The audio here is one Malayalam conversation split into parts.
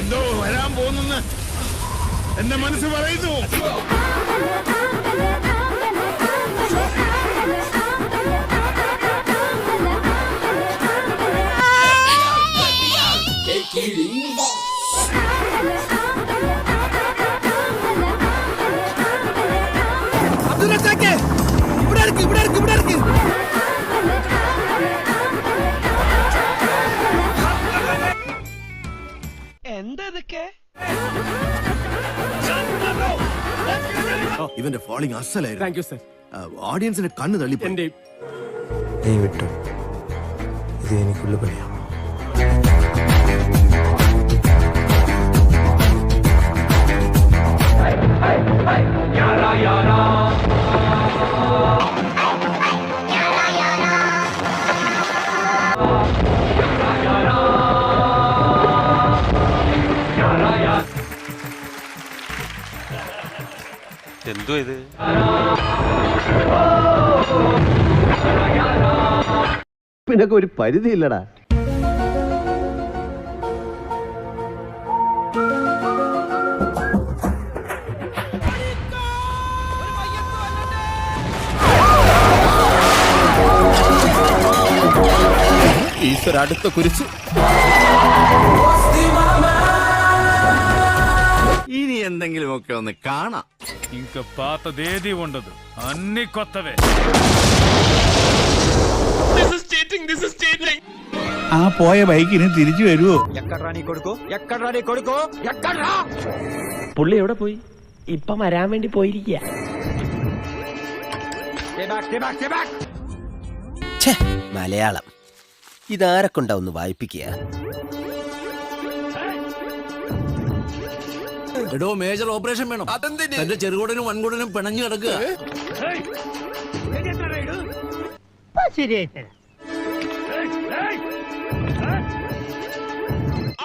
എന്തോ വരാൻ പോകുന്നെന്ന് എന്റെ മനസ്സ് പറയുന്നു. ഇവന്റെ ഫോളിംഗ് അസലായിരുന്നു താങ്ക് യു സർ ഓഡിയൻസിന്റെ കണ്ണ് തള്ളി എന്റെ നീ വിട്ടു. ഇത് എനിക്കുള്ള പണിയാ. എന്തോ ഇത്? നിനക്ക് ഒരു പരിധിയില്ലടാ. ഈശ്വര അടുത്ത കുരിച്ച് എന്തെങ്കിലുമൊക്കെ ഒന്ന് കാണാം ఇంక పాతదేది ఉండదు అన్ని కొత్తవే ആ പോയ ബൈക്കിന് തിരിച്ചു വരുമോ പുള്ളി എവിടെ പോയി ഇപ്പൊ വരാൻ വേണ്ടി പോയിരിക്കുക മലയാളം ഇതാരെ കൊണ്ടാ ഒന്ന് വായിപ്പിക്കുക എടോ മേജർ ഓപ്പറേഷൻ വേണം. തന്റെ ചെറുകോടനും വൻകുടനും പിണഞ്ഞു കിടക്കുക.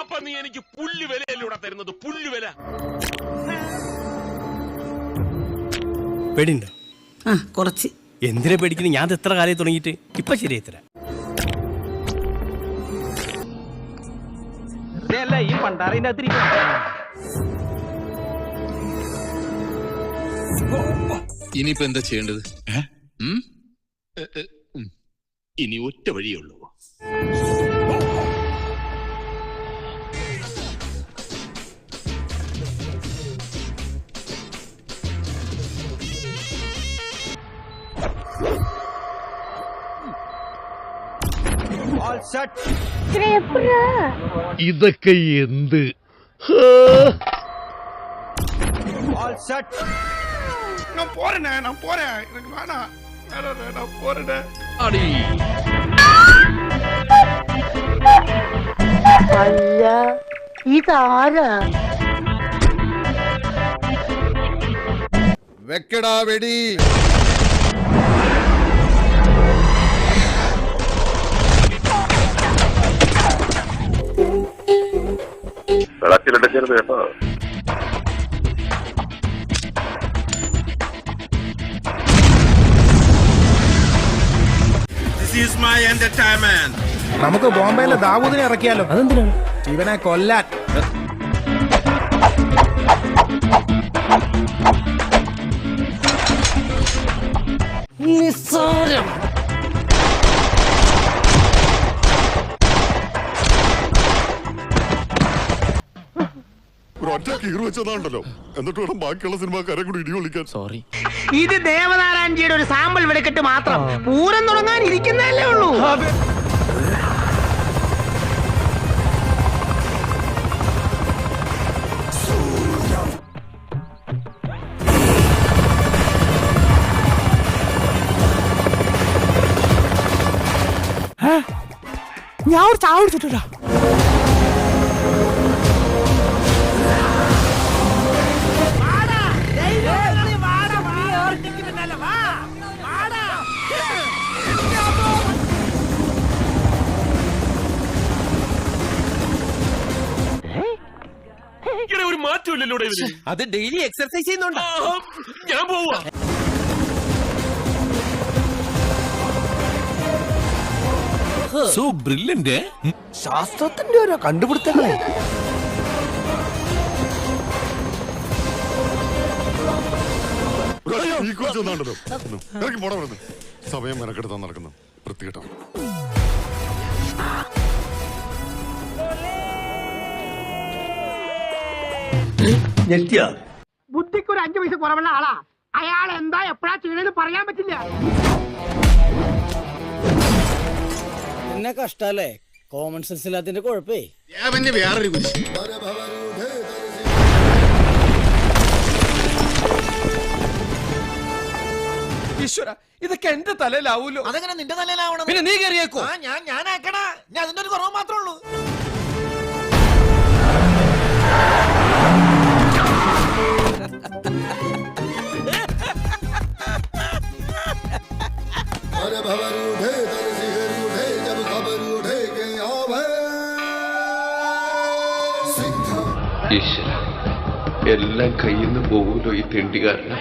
അപ്പൊ നീ എനിക്ക് പുല്ല് വിലയല്ലൂടെ തരുന്നത്? പുല്ല് വില. പേടിയുണ്ടോ? ആ കുറച്ച്. എന്തിനെ പേടിക്കുന്നു? ഞാൻ എത്ര കാലം തുടങ്ങിയിട്ട്? ഇപ്പൊ ശരിയായി തരാം ഈ പണ്ടാറിന്റെ അകത്തിരിക്കും ഇനിയിപ്പോ എന്താ ചെയ്യേണ്ടത് ഉം? എ, എ, ഉം. ഇനി ഒറ്റ വഴിയുള്ളൂ ഇതൊക്കെ എന്ത് நான் போறேனே நான் போறேன் எனக்கு வேணாம் வேணாம், நான் போறேனே അല്ല ഇതാരാ വെക്കടാ വെടി വെള്ളത്തിലിടക്കരുത് കേട്ടോ ഈസ് മൈ എന്റർടൈൻമെന്റ് നമുക്ക് ബോംബെയിലെ ദാവൂദിനെ ഇറക്കിയാലോ? അതെന്തിനാണ് ഇവനെ കൊല്ലാൻ. വെച്ചതാണ്ടല്ലോ എന്നിട്ട് വേണം ബാക്കിയുള്ള സിനിമാക്കാരെ കൂടി ഇടി വിളിക്കാൻ. സോറി ഇത് ദേവനാരായണജിയുടെ ഒരു സാമ്പിൾ വെടിക്കെട്ട് മാത്രം. പൂരം തുടങ്ങാൻ ഇരിക്കുന്നതല്ലേ ഉള്ളൂ. ഞാൻ ഒരു ചായ ഇല്ലല്ലോടെ അത് ഡെയിലി എക്സർസൈസ് ചെയ്യുന്നുണ്ട്. ഞാൻ പോവാ. So brilliant. ശാസ്ത്രത്തിന്റെ ഓരോ കണ്ടുപിടുത്തങ്ങളെ. സമയം മെനക്കെടുത്താൻ നടക്കുന്നു. വൃത്തികെട്ടാണ് ബുദ്ധിക്ക് ഒരു അഞ്ചു പൈസ കുറവുള്ള ആളാ. അയാൾ എന്താ എപ്പോഴാ ചെയ്യണെന്ന് പറയാൻ പറ്റില്ല. എന്നെ കഷ്ടല്ലേ കോമൺ സെൻസ് ഇല്ലാത്തിന്റെ കുഴപ്പേ. വേറൊരു കുരിശ്. ഈശ്വര ഇതൊക്കെ എന്റെ തലയിലാവൂലോ? അതെങ്ങനെ നിന്റെ തലയിലാവണം. പിന്നെ നീ കയറിയേക്കോ ഞാൻ ഞാൻ ആക്കടാ. ഞാൻ അതിന്റെ ഒരു കുറവ് മാത്രമേ ഉള്ളൂ. എല്ലാം കയ്യിൽ നിന്ന് പോകുമല്ലോ ഈ തെണ്ടിക്കാരന്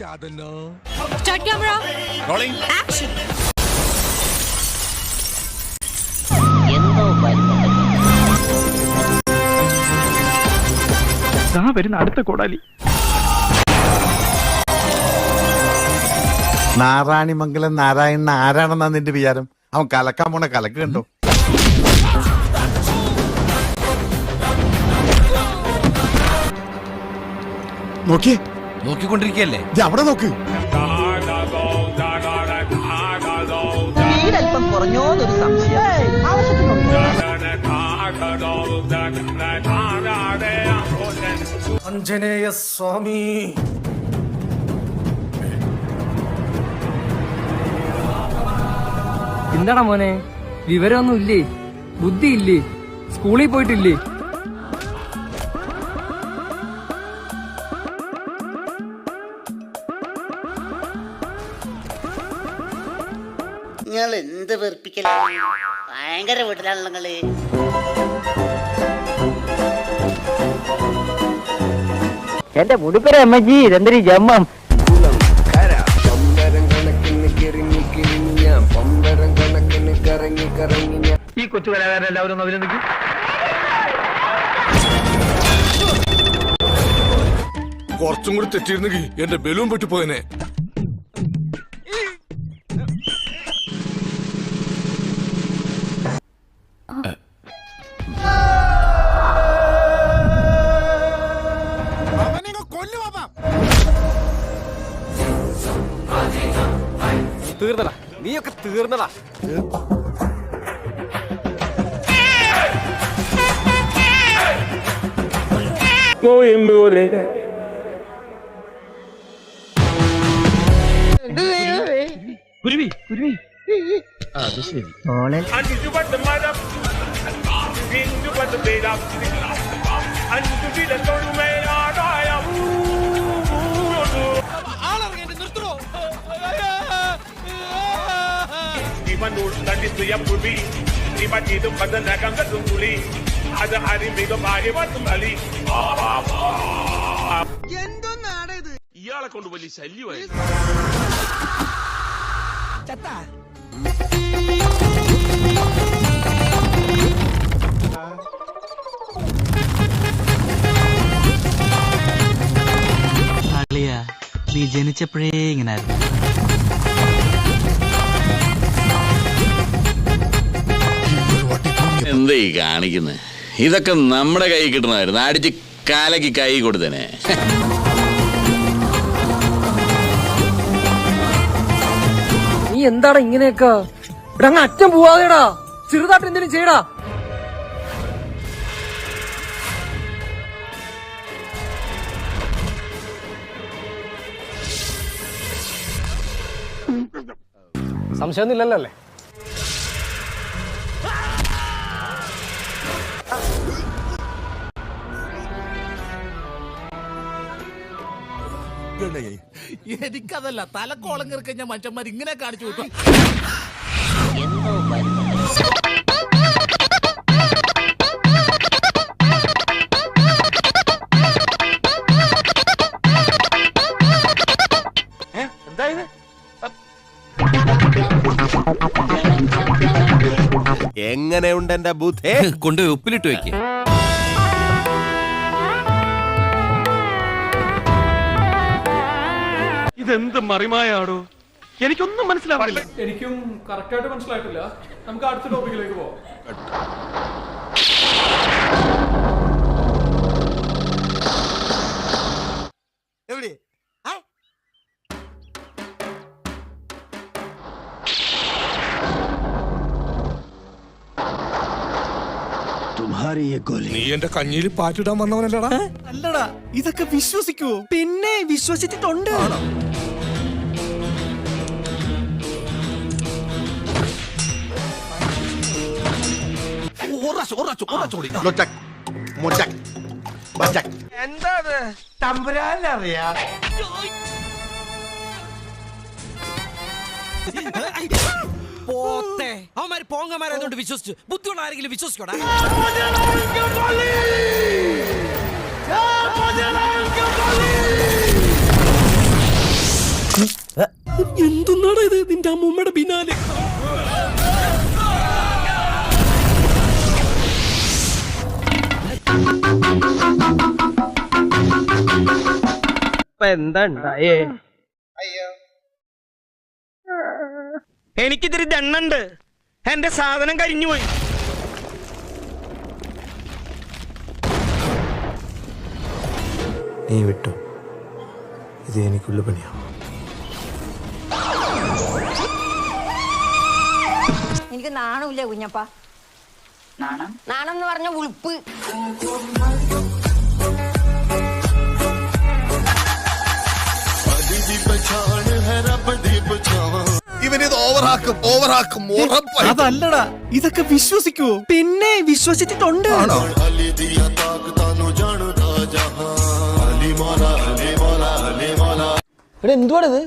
ചാതല്ലോ Start camera. Action. വരുന്ന അടുത്ത കോടാലി. നാരായണിമംഗലം നാരായണൻ ആരാണെന്നാ നിന്റെ വിചാരം? അവൻ കലക്കാൻ പോണ കലക്ക് കണ്ടോ? നോക്കിയേ. നോക്കിക്കൊണ്ടിരിക്കല്ലേ ഇത് അവിടെ നോക്ക്. വീടല്പം കുറഞ്ഞോന്നൊരു സംശയം. അഞ്ജനേയ സ്വാമി. എന്താടാ മോനെ വിവരമൊന്നും ഇല്ലേ ബുദ്ധി ഇല്ലേ സ്കൂളിൽ പോയിട്ടില്ലേ? എന്ത് വെറുപ്പിക്കലാണ് ഭയങ്കര വീട്ടിലാണല്ലോ നിങ്ങൾ. എന്റെ മുടിപ്പര അമ്മജി ഇതെന്തൊരു ജമ്മം. ഈ കൊച്ചു കലാകാരെല്ലാവരും ഒന്ന് അഭിനന്ദിക്കും. കുറച്ചും കൂടി തെറ്റിയിരുന്നെങ്കിൽ എന്റെ ബലൂൺ പൊട്ടിപ്പോയനെ തീർന്നടാ. നീയൊക്കെ തീർന്നടാ. അത് അരിമിക പേരാ ഇയാളെ കൊണ്ട് വലിയ ശല്യമായി നീ ജനിച്ചപ്പോഴേ ഇങ്ങനെ എന്താ ഈ കാണിക്കുന്നത് ഇതൊക്കെ നമ്മുടെ കൈ കിട്ടണമായിരുന്നു അടിച്ച് കാലക്ക് കൈ കൊടുത്തേനെ. നീ എന്താടാ ഇങ്ങനെയൊക്കെ? ഇവിടെ അങ്ങ് അറ്റം പോവാതെടാ. ചെറുതായിട്ട് എന്തെങ്കിലും ചെയ്യടാ. സംശയമൊന്നും ഇല്ലല്ലോ ഗണേ എനിക്കതല്ല തലക്കോളം കയറി കഴിഞ്ഞാൽ മനുഷ്യന്മാർ ഇങ്ങനെ കാണിച്ചു കൂട്ടും എങ്ങനെയുണ്ട് എന്റെ ബുദ്ധേ? കൊണ്ടുപോയി ഉപ്പിലിട്ട് വെക്കേ. ഇതെന്ത് മറിമായാടോ? എനിക്കൊന്നും മനസ്സിലാവില്ല എനിക്കും കറക്റ്റായിട്ട് മനസ്സിലായിട്ടില്ല. നമുക്ക് അടുത്ത ടോപ്പിക്കിലേക്ക് പോവാം. നീ എന്റെ കഞ്ഞിയിൽ പാറ്റിടാൻ വന്നവനല്ലടാ. അല്ലടാ ഇതൊക്കെ വിശ്വസിക്കുവോ? പിന്നെ വിശ്വസിച്ചിട്ടുണ്ട്. മൊച്ചക്, ബച്ചക്. പോത്തെ അവന്മാര് പോങ്ങന്മാരായതുകൊണ്ട് വിശ്വസിച്ചു. ബുദ്ധിയുള്ള ആരെങ്കിലും വിശ്വസിക്കോടാ. എന്തുന്നാടാ ഇത്? നിന്റെ അമ്മൂമ്മയുടെ പിന്നാലെ. എന്താ ഉണ്ടായേ? എനിക്കിതിരി ദണ്ണുണ്ട്. എന്റെ സാധനം കരിഞ്ഞുപോയി. നീ വിട്ടു. ഇത് എനിക്കുള്ള പണിയാ എനിക്ക് നാണമില്ല കുഞ്ഞപ്പ. നാണം? നാണം എന്ന് പറഞ്ഞ ഉൾപ്പ് ഇവനിത് ഓവറാക്കും ഓവറാക്കും ഉറപ്പായി. അതല്ലടാ ഇതൊക്കെ വിശ്വസിക്കുവോ? പിന്നെ വിശ്വസിച്ചിട്ടുണ്ട്. ഇവിടെ എന്തുവാണിത്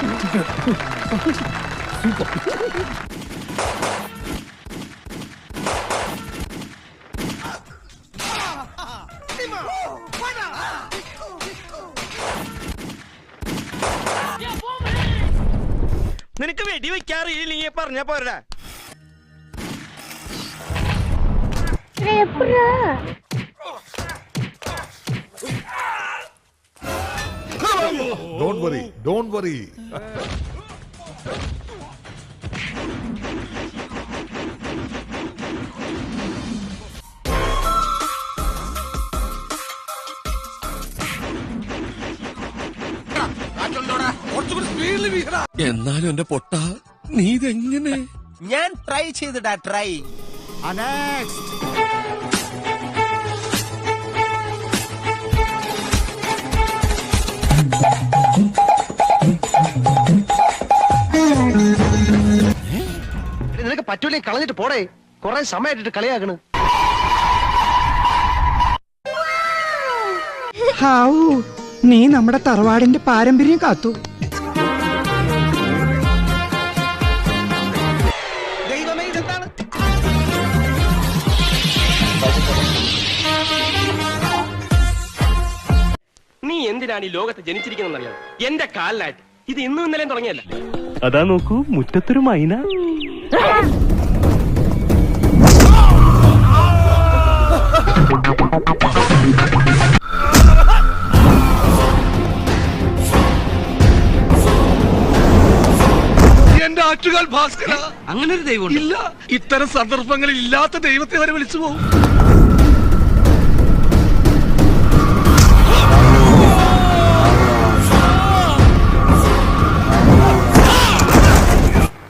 നിനക്ക് പറഞ്ഞ പോരടാ. ഡോണ്ട് വറി ഡോണ്ട് വറി എന്നാലും എന്റെ പൊട്ട നീ ഇതെങ്ങനെ? ഞാൻ ട്രൈ ചെയ്തിടാ ട്രൈ നിനക്ക് പറ്റൂലേ കളഞ്ഞിട്ട് പോടേ. കൊറേ സമയമായിട്ട് കളിയാക്കണ്. ഹാവൂ നീ നമ്മുടെ തറവാടിന്റെ പാരമ്പര്യം കാത്തു. എന്തിനാണ് ഈ ലോകത്ത് ജനിച്ചിരിക്കുന്നറിയാം എന്റെ കാലിലായിട്ട് ഇത് ഇന്നും ഇന്നലെയും തുടങ്ങിയല്ല അതാ നോക്കൂ മുറ്റത്തൊരു മൈന. എന്റെ ആറ്റുകാൽ ഭാസ്കര. അങ്ങനെ ഒരു ദൈവം ഇല്ല ഇത്തരം സന്ദർഭങ്ങളിൽ ഇല്ലാത്ത ദൈവത്തെ വരെ വിളിച്ചു പോകും.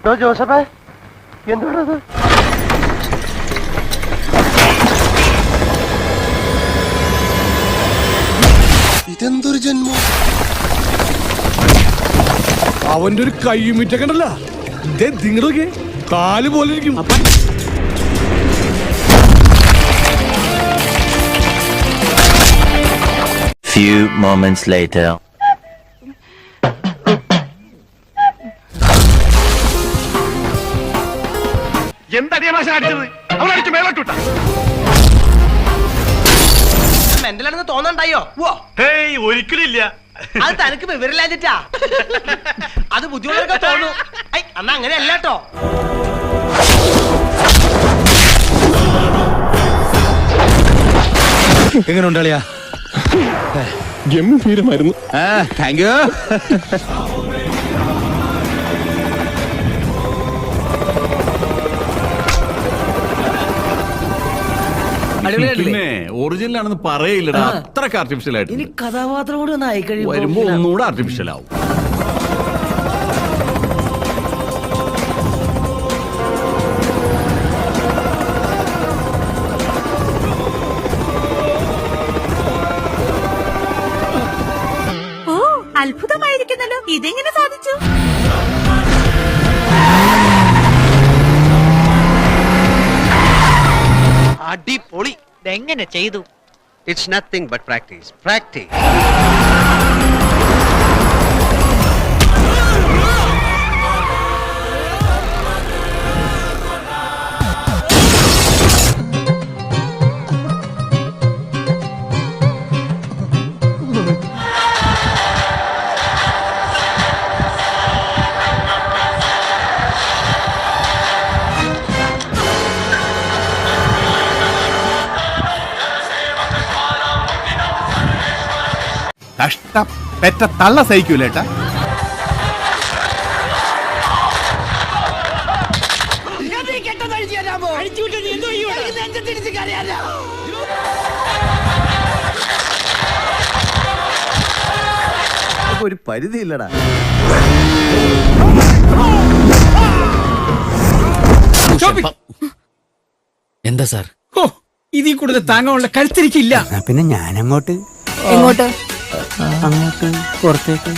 ജോസഫേ എന്തുകൊണ്ടത് ഇതെന്തൊരു ജന്മം? അവന്റെ ഒരു കയ്യുമിറ്റൊക്കെ കണ്ടല്ല ഇതേ നിങ്ങളൊക്കെ കാൽ പോലെ ഇരിക്കും. Few moments later. അടിച്ചത്. അവൾ അടിച്ച് മേലോട്ട് മെന്റലാണെന്ന് തോന്നണ്ടായോ ഹേയ് ഒരിക്കലും ഇല്ല അത് തനിക്ക് വിവരമില്ലാഞ്ഞിട്ടാ. അത് ബുദ്ധിമുട്ടൊക്കെ തോന്നു. ഐ അന്നാ അങ്ങനെയല്ല കേട്ടോ. എങ്ങനെ ഉണ്ടാളിയാ ഗംഭീരമായിരുന്നു താങ്ക് യു പിന്നെ ഒറിജിനൽ ആണെന്ന് പറയില്ലടാ. അത്രയ്ക്ക് ആർട്ടിഫിഷ്യൽ ആയിട്ട് ഇനി കഥാപാത്രം കൂടി ഒന്ന് ആയി വരുമ്പോ കഴിയുമ്പോ ഒന്നുകൂടെ ആർട്ടിഫിഷ്യൽ ആവും. ഓ അത്ഭുതമായിരിക്കുന്നല്ലോ. ഇതെങ്ങനെ സാധിച്ചു? അടിപൊളി. എങ്ങനെ ചെയ്തു? It's nothing but practice practice പെറ്റ തള്ള സഹിക്കൂലേട്ടാ ഒരു പരിധിയില്ലടാ. എന്താ സാർ? ഓ ഇതിൽ കൂടുതൽ താങ്ങാനുള്ള കരുത്തിരിക്കില്ല. പിന്നെ ഞാൻ അങ്ങോട്ട് എങ്ങോട്ട്? അങ്ങോട്ട് പുറത്തേക്ക്.